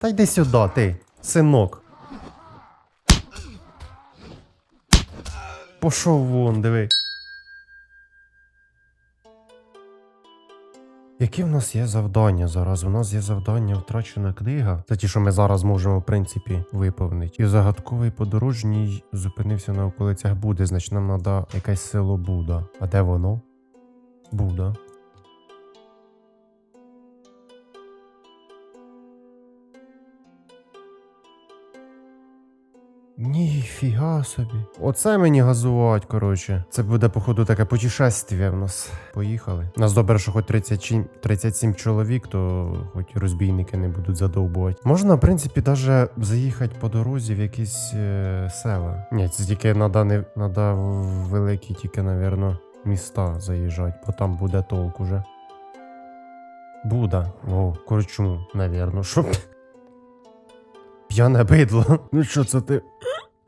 Та йди сюди, ти, синок. Пошов вон, диви. Які в нас є завдання зараз? У нас є завдання втрачена книга. Це ті, що ми зараз можемо, в принципі, виповнити. І загадковий подорожній зупинився на околицях Буди, значить нам треба якесь село Буда. А де воно? Буда. Ніфіга собі. Оце мені газувати, коротше. Це буде, походу, таке путешествие в нас. Поїхали. Нас добре, що хоч 30, 37 чоловік, то хоч розбійники не будуть задовбувати. Можна, в принципі, даже заїхати по дорозі в якісь е, села. Ні, це тільки надо, не, надо великі, тільки, навірно, міста заїжджати, бо там буде толк уже. Буда. О, корчму, навірно, щоб. П'яне бидло. Ну що це ти?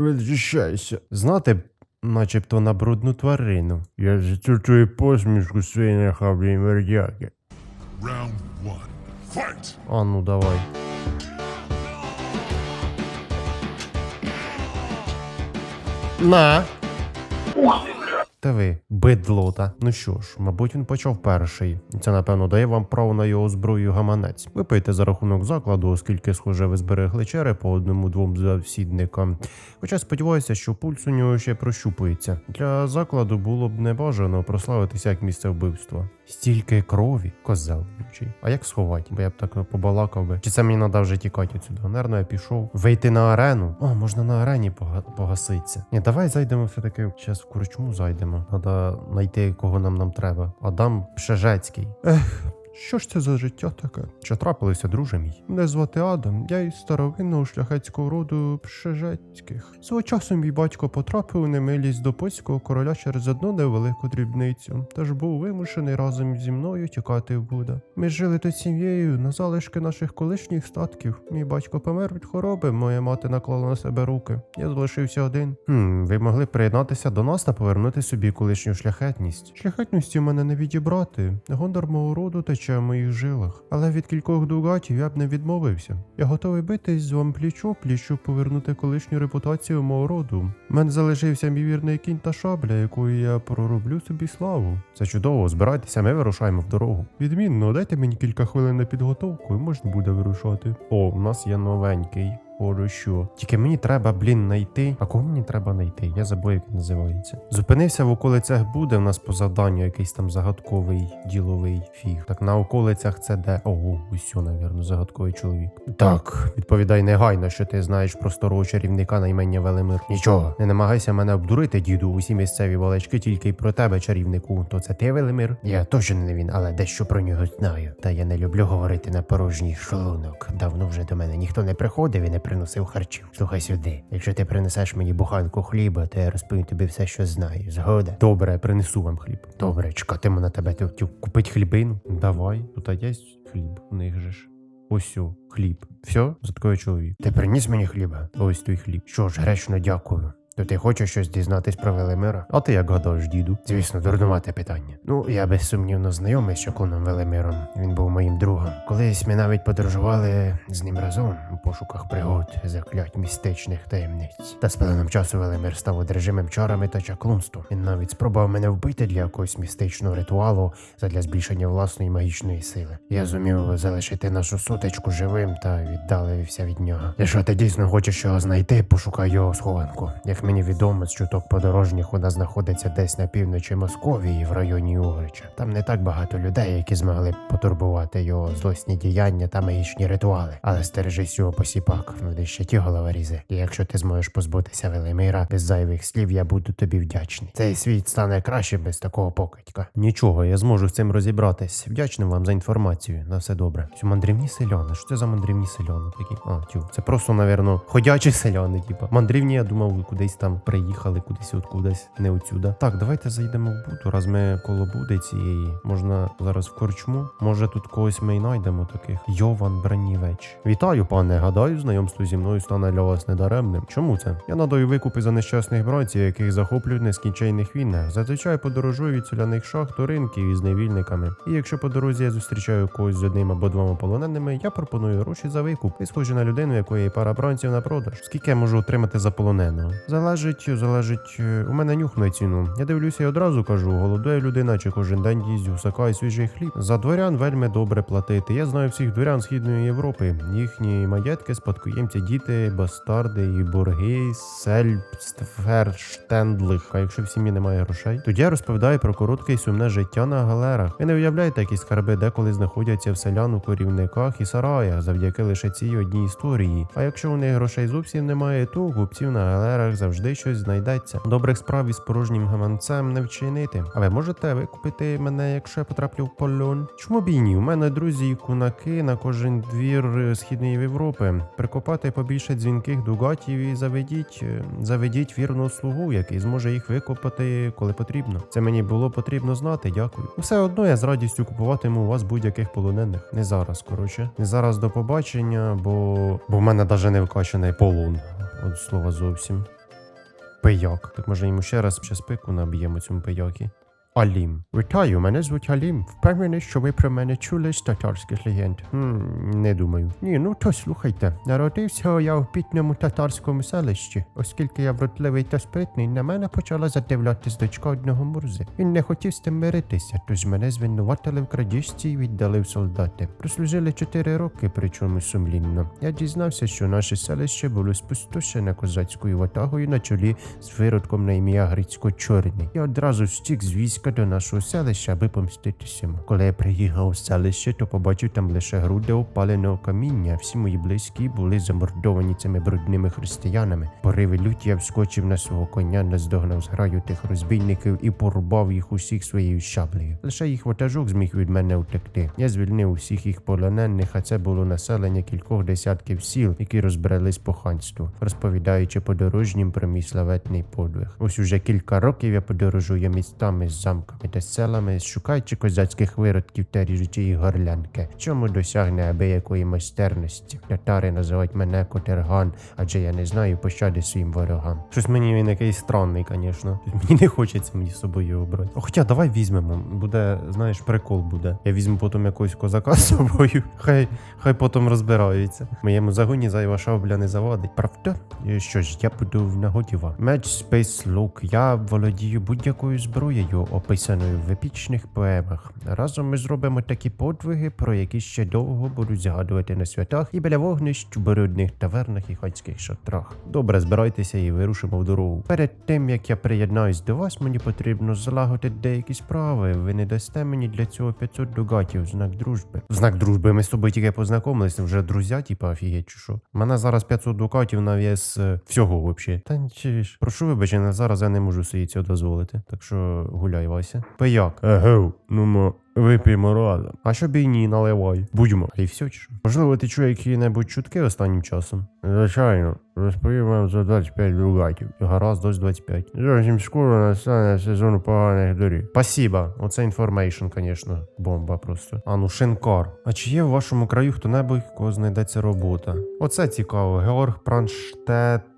Відчищайся. Знати, начебто на брудну тварину. Я за твою посмішку своєї нахаблі мердяки. А ну давай. На. Та ви, бидлота. Ну що ж, мабуть, він почав перший. Це, напевно, дає вам право на його зброю гаманець. Випийте за рахунок закладу, оскільки, схоже, ви зберегли чери по одному-двом завсідникам. Хоча сподіваюся, що пульс у нього ще прощупується. Для закладу було б небажано прославитися як місце вбивства. Стільки крові, козел ючий. А як сховати? Бо я б так побалакав би. Чи це мені треба вже тікати отсюди? Нервно я пішов. Вийти на арену. О, можна на арені пога- погаситися. Ні, давай зайдемо все-таки. Зараз в корчму зайдемо. Треба знайти, кого нам нам треба. Адам Пшежецький. Ех. Що ж це за життя таке? Що трапилося, друже мій? Мене звати Адам, я із старовинного шляхетського роду Пшежецьких. Свого часу мій батько потрапив у немилість до польського короля через одну невелику дрібницю, тож був вимушений разом зі мною тікати в Буда. Ми жили тут сім'єю на залишки наших колишніх статків. Мій батько помер від хвороби, моя мати наклала на себе руки. Я залишився один. Хм, ви могли приєднатися до нас та повернути собі колишню шляхетність. Шляхетності мене не відібрати. Гондор мого роду тече в моїх жилах. Але від кількох дугатів я б не відмовився. Я готовий битись з вам пліч пліч, щоб повернути колишню репутацію мого роду. У мене залишився мій вірний кінь та шабля, якою я пророблю собі славу. Це чудово, збирайтеся, ми вирушаємо в дорогу. Відмінно, дайте мені кілька хвилин на підготовку і можна буде вирушати. О, у нас є новенький. Хорошо. Тільки мені треба, блін, знайти. А кого мені треба знайти? Я забув, як він називається. Зупинився в околицях буде. У нас по завданню якийсь там загадковий діловий фіг. Так на околицях це де. Ого, усьо, навірно, загадковий чоловік. Так, відповідай негайно, що ти знаєш про старого чарівника на імення Велимир. Нічого, не намагайся мене обдурити, діду. Усі місцеві балачки тільки й про тебе, чарівнику. То це ти Велимир? Я точно не він, але дещо про нього знаю. Та я не люблю говорити на порожній шлунок. Давно вже до мене ніхто не приходив і не приносив харчів. Слухай сюди. Якщо ти принесеш мені буханку хліба, то я розповім тобі все, що знаю. Згода? Добре, я принесу вам хліб. Добре, чекатиму на тебе. Ти хотів купити хлібину? Давай, тут є хліб, у них же ж. Ось о, хліб. Все, за такою чоловік. Ти приніс мені хліба? Ось твій хліб. Що ж, гречно дякую. То ти хочеш щось дізнатись про Велимира? А ти як гадаєш, діду? Звісно, дурнувате питання. Ну, я безсумнівно знайомий з чаклуном Велимиром. Він був моїм другом. Колись ми навіть подорожували з ним разом у пошуках пригод, заклять містичних таємниць. Та з певним часу Велимир став одержимим чарами та чаклунством. Він навіть спробував мене вбити для якогось містичного ритуалу задля збільшення власної магічної сили. Я зумів залишити нашу сутичку живим та віддалився від нього. Якщо ти дійсно хочеш його знайти, пошукай його схованку. Як мені відомо, з чуток подорожніх вона знаходиться десь на півночі Московії в районі Угрича. Там не так багато людей, які змогли б потурбувати його злосні діяння та магічні ритуали. Але стережись його посіпак, вони ще ті головорізи. І якщо ти зможеш позбутися Велимира без зайвих слів, я буду тобі вдячний. Цей світ стане краще без такого покидька. Нічого, я зможу з цим розібратись. Вдячний вам за інформацію. На все добре. Цю мандрівні селяни. Що це за мандрівні селяни такі? А, тю, це просто, навірно, ходячі селяни, типа. Мандрівні, я думав, кудись десь там приїхали кудись откудись, не отсюда. Так, давайте зайдемо в буту. Раз ми коло буди цієї. Можна зараз в корчму. Може тут когось ми й знайдемо таких. Йован Бранівеч. Вітаю, пане. Гадаю, знайомство зі мною стане для вас недаремним. Чому це? Я надаю викупи за нещасних братців, яких захоплюють нескінченних війнах. Зазвичай подорожую від соляних шахт до ринків із невільниками. І якщо по дорозі я зустрічаю когось з одним або двома полоненими, я пропоную гроші за викуп. Ви схожі на людину, якої пара бранців на продаж. Скільки я можу отримати за полоненого? Залежить, залежить. е, У мене нюх на ціну. Я дивлюся і одразу кажу, голодує людина чи кожен день їсть гусака і свіжий хліб. За дворян вельми добре платити. Я знаю всіх дворян Східної Європи. Їхні маєтки, спадкоємці, діти, бастарди і борги, сельбстферштендлих. А якщо в сім'ї немає грошей, тоді я розповідаю про коротке і сумне життя на галерах. Ви не уявляєте, які скарби деколи знаходяться в селян у корівниках і сараях завдяки лише цій одній історії. А якщо у них грошей зовсім немає, то у купців на галерах завжди щось знайдеться. Добрих справ із порожнім гаманцем не вчинити. А ви можете викупити мене, якщо я потраплю в полон? Чому б і ні? У мене друзі і кунаки на кожен двір е, східної Європи. Прикопати побільше дзвінких дугатів і заведіть, е, заведіть вірного слугу, який зможе їх викопати, коли потрібно. Це мені було потрібно знати. Дякую. Все одно я з радістю купуватиму у вас будь-яких полонених. Не зараз, коротше. Не зараз до побачення, бо бо в мене навіть не вкачаний полон. От слова зовсім. Пияк. Так може йому ще раз ще спику наб'ємо цьому пиякі. Алім. Вітаю, мене звуть Алім. Впевнений, що ви про мене чули з татарських легенд. Хм, не думаю. Ні, ну то слухайте. Народився я в пітному татарському селищі. Оскільки я вродливий та спритний, на мене почала задивлятись дочка одного мурзи. Він не хотів з тим миритися, тож мене звинуватили в крадіжці і віддали в солдати. Прослужили чотири роки, причому сумлінно. Я дізнався, що наше селище було спустошене козацькою ватагою на чолі з виродком на ім'я Грицько Чорний. Я одразу встік з війська до нашого селища, аби помститися. Коли я приїхав у селище, то побачив там лише груди опаленого каміння. Всі мої близькі були замордовані цими брудними християнами. Пориви люті я вскочив на свого коня, наздогнав зграю тих розбійників і порубав їх усіх своєю шаблею. Лише їх ватажок зміг від мене утекти. Я звільнив усіх їх полонених, а це було населення кількох десятків сіл, які розбрались по ханству, розповідаючи подорожнім про мій славетний подвиг. Ось уже кілька років я подорожую містами, замками та селами, шукаючи козацьких виродків та ріжучи їх горлянки, чому досягне абиякої майстерності. Татари називають мене Котерган, адже я не знаю пощади своїм ворогам. Щось мені він якийсь странний, звісно. Мені не хочеться мені з собою його брати. О, хоча давай візьмемо. Буде, знаєш, прикол буде. Я візьму потім якогось козака з собою. Хай, хай потім розбираються. Моєму загоні зайва шабля не завадить. Правда? Е, Що ж, я буду в нагоді вам. Меч Space Look. Я володію будь-якою зброєю, описаною в епічних поемах. Разом ми зробимо такі подвиги, про які ще довго будуть згадувати на святах і біля вогнищ в брудних тавернах і хатських шатрах. Добре, збирайтеся і вирушимо в дорогу. Перед тим як я приєднаюсь до вас, мені потрібно залагодити деякі справи. Ви не дасте мені для цього 500 дугатів в знак дружби. В знак дружби ми з тобою тільки познайомилися, вже друзі, типа офігеть, чи що? Мене зараз 500 дукатів на вес всього вообще. Та. Прошу вибачення, зараз я не можу собі цього дозволити. Так що гуляй, Вася. Пияк. Егев, ну мо. Вип'ємо разом. А що б і ні, наливай. Будьмо. І все чи що? Можливо, ти чує які-небудь чутки останнім часом? Звичайно, розповім вам за 25 дугатів. Гаразд, ось 25. Зовсім скоро настане сезон поганих доріг. Спасибо. Оце інформейшн, звісно. Бомба просто. А ну, шинкар. А чи є в вашому краю хто-небудь, кого знайдеться робота? Оце цікаво. Георг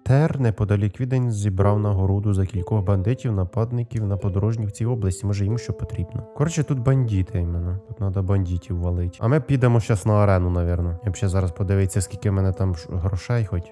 Пранштетер неподалік відень зібрав нагороду за кількох бандитів, нападників на подорожніх в цій області. Може їм що потрібно. Коротше, тут бандити іменно. Тут треба бандитів валити. А ми підемо зараз на арену, навірно. Я б ще зараз подивитися, скільки в мене там грошей хоч.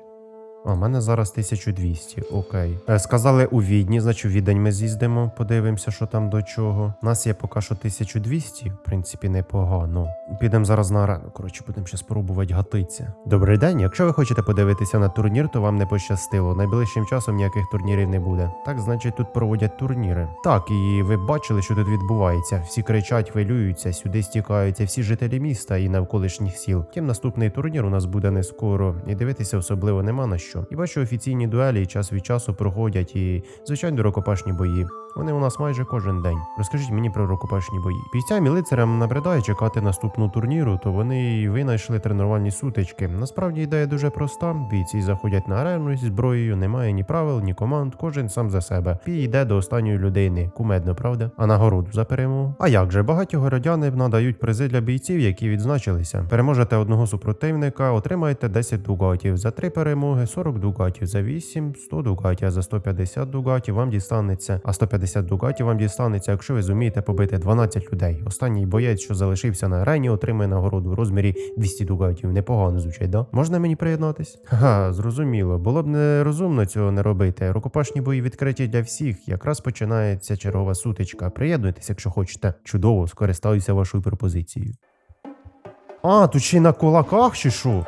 А, мене зараз 1200, окей. Е, сказали у Відні, значить у Відень ми з'їздимо, подивимося, що там до чого. У нас є поки що 1200, в принципі, непогано. Підемо зараз на арену. Коротше, будемо ще спробувати гатитися. Добрий день. Якщо ви хочете подивитися на турнір, то вам не пощастило. Найближчим часом ніяких турнірів не буде. Так, значить, тут проводять турніри. Так, і ви бачили, що тут відбувається. Всі кричать, хвилюються, сюди стікаються всі жителі міста і навколишніх сіл. Тим наступний турнір у нас буде не скоро, і дивитися особливо нема на що. Що. І бачу офіційні дуелі час від часу проходять і звичайно рукопашні бої. Вони у нас майже кожен день. Розкажіть мені про рукопашні бої. Бійцям і лицарям набридає чекати наступну турніру, то вони і винайшли тренувальні сутички. Насправді ідея дуже проста. Бійці заходять на арену зі зброєю, немає ні правил, ні команд, кожен сам за себе. Бій йде до останньої людини. Кумедно, правда? А нагороду за перемогу. А як же багаті городяни надають призи для бійців, які відзначилися. Переможете одного супротивника, отримаєте 10 дугатів. За 3 перемоги 40 дугатів, за 8 100 дугатів, а за 150 дугатів вам дістанеться. А 150 дугатів вам дістанеться, якщо ви зумієте побити 12 людей. Останній боєць, що залишився на арені, отримає нагороду в розмірі 200 дугатів. Непогано звучить, да? Можна мені приєднатись? Ха, зрозуміло. Було б нерозумно цього не робити. Рукопашні бої відкриті для всіх. Якраз починається чергова сутичка. Приєднуйтесь, якщо хочете. Чудово, скористаюся вашою пропозицією. А, тут ще й на кулаках чи що?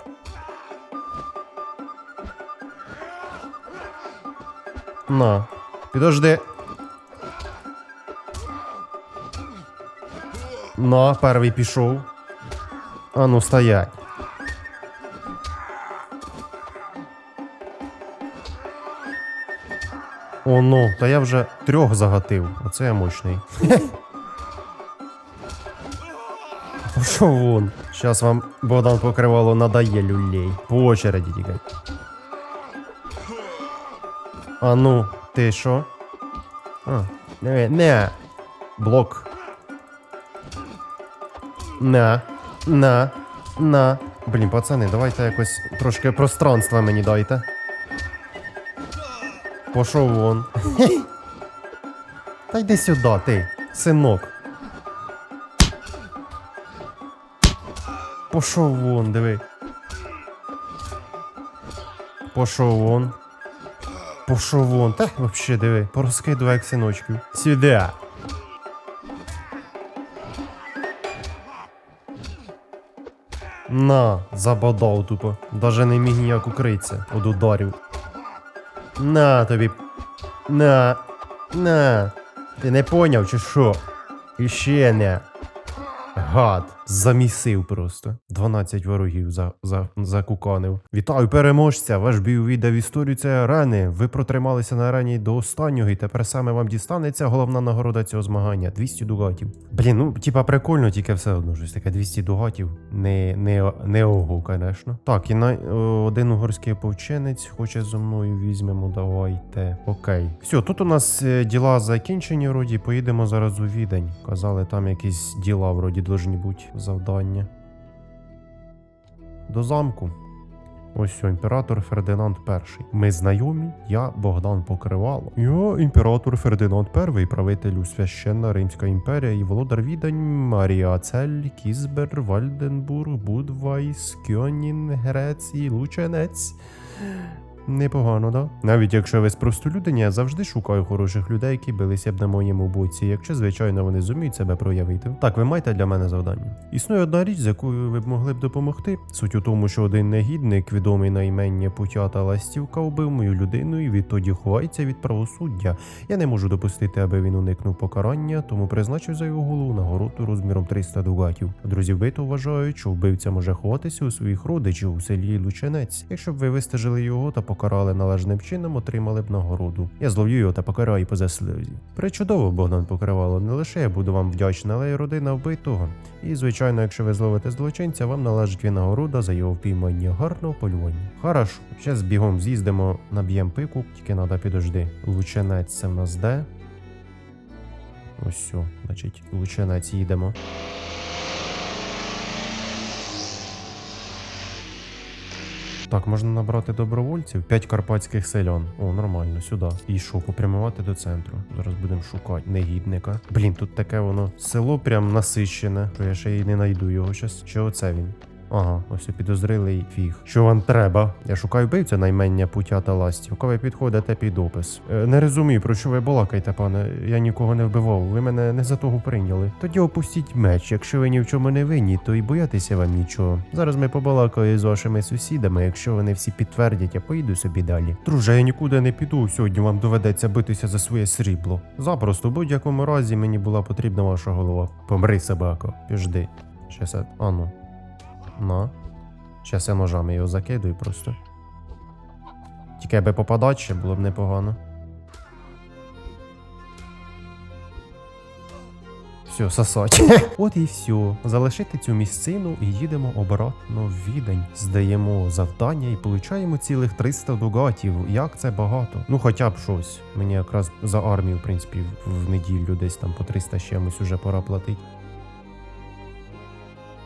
На, підожди. На, перший пішов. А ну, стоять. О, ну, та я вже трьох загатив. Оце я мощний. Пішов вон. Щас вам Богдан покривало надає люлей. По очереді тільки. А ну, ти що? А, не, не. Блок. На, на, на. Блін, пацани, давайте якось трошки пространства мені дайте. Пошов вон. Та йди сюди, ти, синок. Пошов вон, диви. Пошов вон. Пошов вон. Та вообще диви. Порозкидував як синочків. Сюди. На, забодав тупо. Даже не міг ніяк укритися від ударів. На тобі. На. На. Ти не поняв, чи що? Іще не. Гад. Замісив просто. 12 ворогів за, за, закуканив. Вітаю переможця! Ваш бій увійде в історію цієї арени. Ви протрималися на арені до останнього, і тепер саме вам дістанеться головна нагорода цього змагання 200 дугатів. Блін, ну типа прикольно, тільки все одно щось таке 200 дугатів. Не, не, не ого, звісно. Так, і на один угорський ополченець хоче зо мною візьмемо. Давайте. Окей. Все, тут у нас е, діла закінчені, вроді. Поїдемо зараз у відень. Казали, там якісь діла вроді должні бути завдання. До замку. Ось що, імператор Фердинанд І. Ми знайомі, я Богдан Покривало. Я імператор Фердинанд І, правителю священна Римська імперія і володар відань Марія Цель, Кізбер, Вальденбург, Будвайс, Кьонін, Греції, Лученець. Непогано, да? Навіть якщо ви з простолюдині, я завжди шукаю хороших людей, які билися б на моєму боці, якщо, звичайно, вони зуміють себе проявити. Так, ви маєте для мене завдання. Існує одна річ, з якою ви б могли б допомогти. Суть у тому, що один негідник, відомий на імення Путята Ластівка, убив мою людину і відтоді ховається від правосуддя. Я не можу допустити, аби він уникнув покарання, тому призначив за його голову нагороду розміром 300 дугатів. Друзі вбито вважають, що вбивця може ховатися у своїх родичів у селі Лученець. Якщо б ви вистежили його та покарали належним чином, отримали б нагороду. Я зловлю його та покараю по заслузі. Причудово, Богдан покривало. Не лише я буду вам вдячна, але й родина вбитого. І, звичайно, якщо ви зловите злочинця, вам належить винагорода за його впіймання гарного полювання. Хорошо, ще бігом з'їздимо, наб'ємо пику, тільки треба підожди. Лученець це в нас де? Ось значить, лученець їдемо. Так, можна набрати добровольців, 5 карпатських селян. О, нормально, сюди. І що, попрямувати до центру. Зараз будемо шукати негідника. Блін, тут таке воно село прям насищене, що я ще й не знайду його щас. Що оце він? Ага, ось і підозрілий фіг. Що вам треба? Я шукаю вбивця наймення путя та ластівка. Ви підходите під опис. Е, не розумію, про що ви балакаєте, пане. Я нікого не вбивав. Ви мене не за того прийняли. Тоді опустіть меч. Якщо ви ні в чому не винні, то й боятися вам нічого. Зараз ми побалакаю з вашими сусідами. Якщо вони всі підтвердять, я поїду собі далі. Друже, я нікуди не піду. Сьогодні вам доведеться битися за своє срібло. Запросто, в будь-якому разі мені була потрібна ваша голова. Помри, собако. Піжди. Щас я... Ну. Щас я ножами його закидую просто. Тільки аби попадати ще було б непогано. Все, сосать. От і все. Залишити цю місцину і їдемо обратно в відень. Здаємо завдання і получаємо цілих 300 дугатів. Як це багато? Ну хоча б щось. Мені якраз за армію, в принципі, в неділю десь там по 300 з чимось уже пора платити.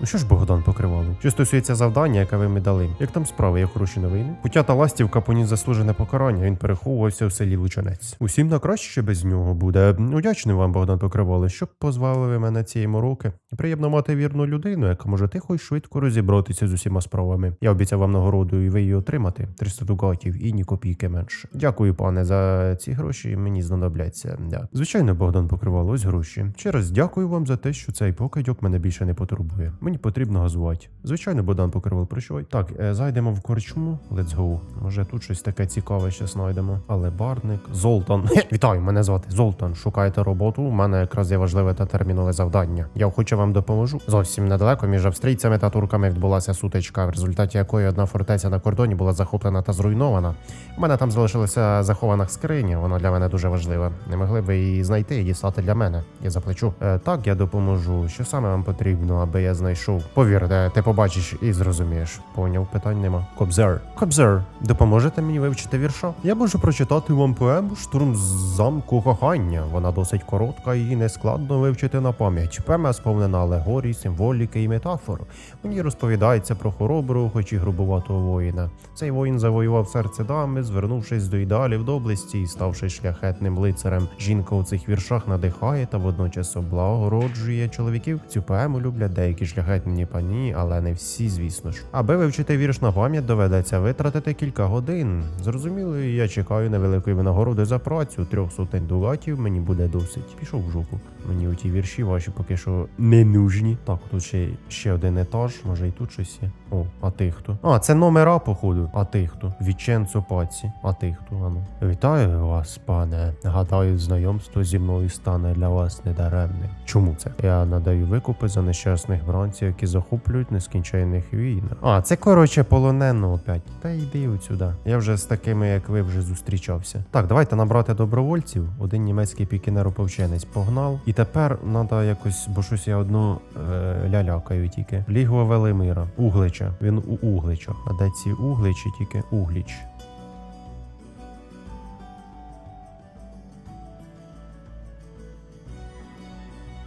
Ну що ж Богдан покривало? Що стосується завдання, яке ви мені дали, як там справи, є хороші новини? Путята ластівка поніс заслужене покарання, він переховувався в селі Лучанець. Усім на краще без нього буде. Удячний вам, Богдан Покривало, що позвали ви мене цієї мороки. Приємно мати вірну людину, яка може тихо й швидко розібратися з усіма справами. Я обіцяв вам нагороду, і ви її отримати 300 дугатів і ні копійки менше. Дякую, пане, за ці гроші. Мені знадобляться. Да. Звичайно, Богдан Покривало, ось гроші. Ще раз дякую вам за те, що цей покидьок мене більше не потурбує. Мені потрібно газувати. Звичайно, Богдан Покривало, прощавай. Так, е, зайдемо в корчму. Let's go. Може тут щось таке цікаве ще знайдемо. Але барник. Золтан. Вітаю, мене звати Золтан. Шукаєте роботу. У мене якраз є важливе та термінове завдання. Я хочу вам допоможу. Зовсім недалеко між австрійцями та турками відбулася сутичка, в результаті якої одна фортеця на кордоні була захоплена та зруйнована. У мене там залишилася захована скриня, вона для мене дуже важлива. Не могли б ви її знайти і дістати для мене. Я заплачу. Е, так, я допоможу. Що саме вам потрібно, аби я знайшов? Повірте, ти побачиш і зрозумієш. Поняв, питань нема. Кобзер. Кобзер, допоможете мені вивчити вірша? Я можу прочитати вам поему Штурм з замку кохання. Вона досить коротка і нескладно вивчити на пам'ять. Поема сповнена алегорій, символіки і метафор. У ній розповідається про хороброго, хоч і грубуватого воїна. Цей воїн завоював серце дами, звернувшись до ідеалів доблесті і ставши шляхетним лицарем. Жінка у цих віршах надихає та водночас облагороджує чоловіків. Цю поему люблять деякі шляхетні пані, але не всі, звісно ж. Аби вивчити вірш на пам'ять, доведеться витратити кілька годин. Зрозуміло, я чекаю невеликої винагороди за працю. Трьох сотень дугатів мені буде досить. Пішов в жопу. Мені у ті вірші ваші поки що не нужні. Так, тут ще, ще один етаж, може і тут щось є. О, а ти хто? А, це номера, походу. А ти хто? Віченцо Паці. А ти хто? Ану. Вітаю вас, пане. Гадаю, знайомство зі мною стане для вас недаремним. Чому це? Я надаю викупи за нещасних бранців, які захоплюють нескінченних війн. А, це коротше полонено опять. Та йди отсюда. Я вже з такими, як ви, вже зустрічався. Так, давайте набрати добровольців. Один німецький пікінер-оповченець погнав. І тепер треба якось, бо щось я одну е, лялякаю тільки. Лігва Велимира, Углича. Він у Угличах. А де ці Угличі тільки Угліч.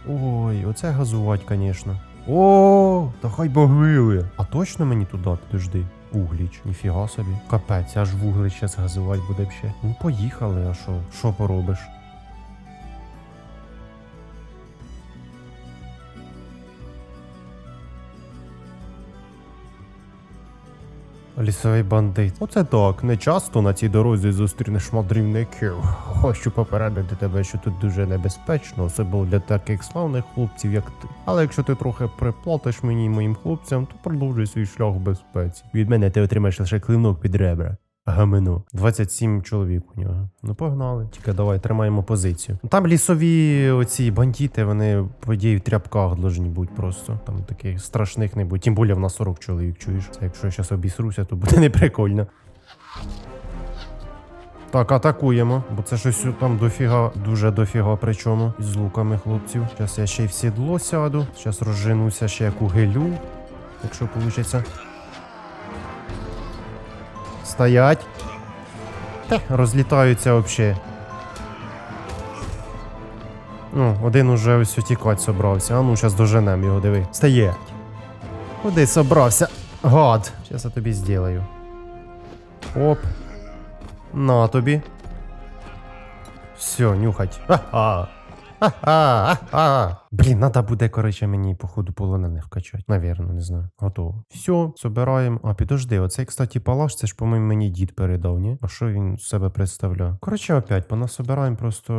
Ой, оце газувати, звісно. О, та хай богвили. А точно мені туди, підожди. Угліч, ніфіга собі. Капець, аж вуглич зараз газувати буде б ще. Ну, поїхали, а що? Що поробиш? Лісовий бандит. Оце так. Не часто на цій дорозі зустрінеш мандрівників. Хочу попередити тебе, що тут дуже небезпечно, особливо для таких славних хлопців, як ти. Але якщо ти трохи приплатиш мені і моїм хлопцям, то продовжуй свій шлях в безпеці. Від мене ти отримаєш лише клинок під ребра. Гамино. 27 чоловік у нього. Ну погнали. Тільки давай тримаємо позицію. Там лісові оці бандити, вони по в тряпках должні бути просто. Там таких страшних не буде. Тим більше в нас 40 чоловік, чуєш. Це якщо я зараз обісруся, то буде неприкольно. Так, атакуємо, бо це щось там дофіга, дуже дофіга причому з луками хлопців. Зараз я ще й в сідло сяду. Зараз розженуся ще як у гелю, якщо вийде. Стоять. Те, розлітаються взагалі. Ну, один уже ось утікать собрався. А ну, зараз доженем його, диви. Стоять. Куди собрався? Гад. Зараз я тобі зроблю. Оп. На тобі. Все, нюхать. Ага. Блін, надо буде, коротше, мені, походу, полонених вкачати. Навірно, не знаю. Готово. Все, собираємо. А підожди, оцей, кстати, палаш, це ж, по-моєму, мені дід передав, ні? А що він себе представляє? Коротше, опять, понасобираємо просто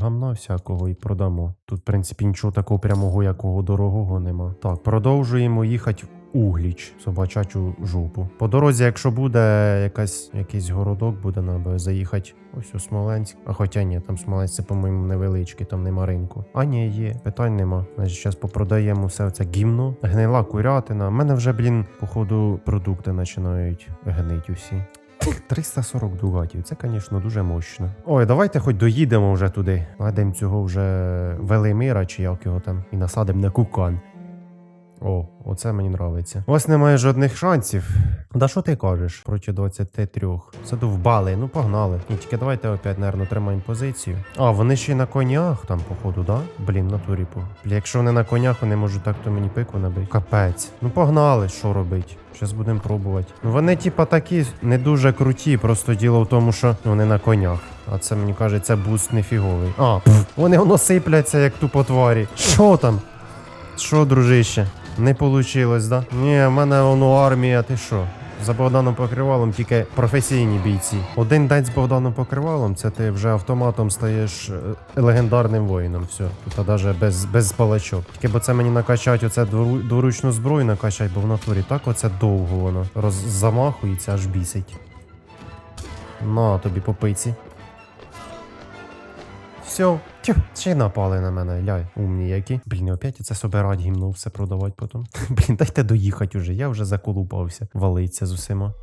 гамна всякого і продамо. Тут, в принципі, нічого такого прямого, якого дорогого нема. Так, продовжуємо їхати Угліч, собачачу жопу. По дорозі, якщо буде якась, якийсь городок, буде треба заїхати ось у Смоленськ. А хоча ні, там Смоленськ це, по-моєму, невеличкий, там нема ринку. А ні, є, питань нема. Значить, зараз попродаємо все це гімно, гнила курятина. У мене вже, блін, походу, продукти починають гнить усі. 340 дугатів, це, звісно, дуже мощно. Ой, давайте хоч доїдемо вже туди. Найдемо цього вже Велимира, чи як його там, і насадимо на кукан. О, оце мені нравиться. У вас немає жодних шансів. Да що ти кажеш проти 23? Задовбали, ну погнали. Ні, тільки давайте опять, наверно, тримаємо позицію. А, вони ще й на конях там, походу, да? Блін, на турі по. Бля, якщо вони на конях, вони можуть так то мені пику набити. Капець. Ну погнали, що робить? Щас будемо пробувати. Ну вони, типа, такі не дуже круті, просто діло в тому, що вони на конях. А це мені кажеться, буст не фіговий. А, пф, вони воно сипляться, як тупо тварі. Що там? Що, дружище? Не получилось, да? Ні, в мене воно армія, ти що? За Богданом Покривалом тільки професійні бійці. Один день з Богданом Покривалом, це ти вже автоматом стаєш е, легендарним воїном. Все, тут навіть без, без палачок. Тільки бо це мені накачать оце двору- дворучну зброю накачать, бо в натурі так оце довго воно роз замахується, аж бісить. На тобі по пиці. Все. Тю, ще напали на мене, ляй, умні які. Блін, опять це собирать гімно все продавати потім. Блін, дайте доїхати уже, я вже заколупався. Валиться з усіма.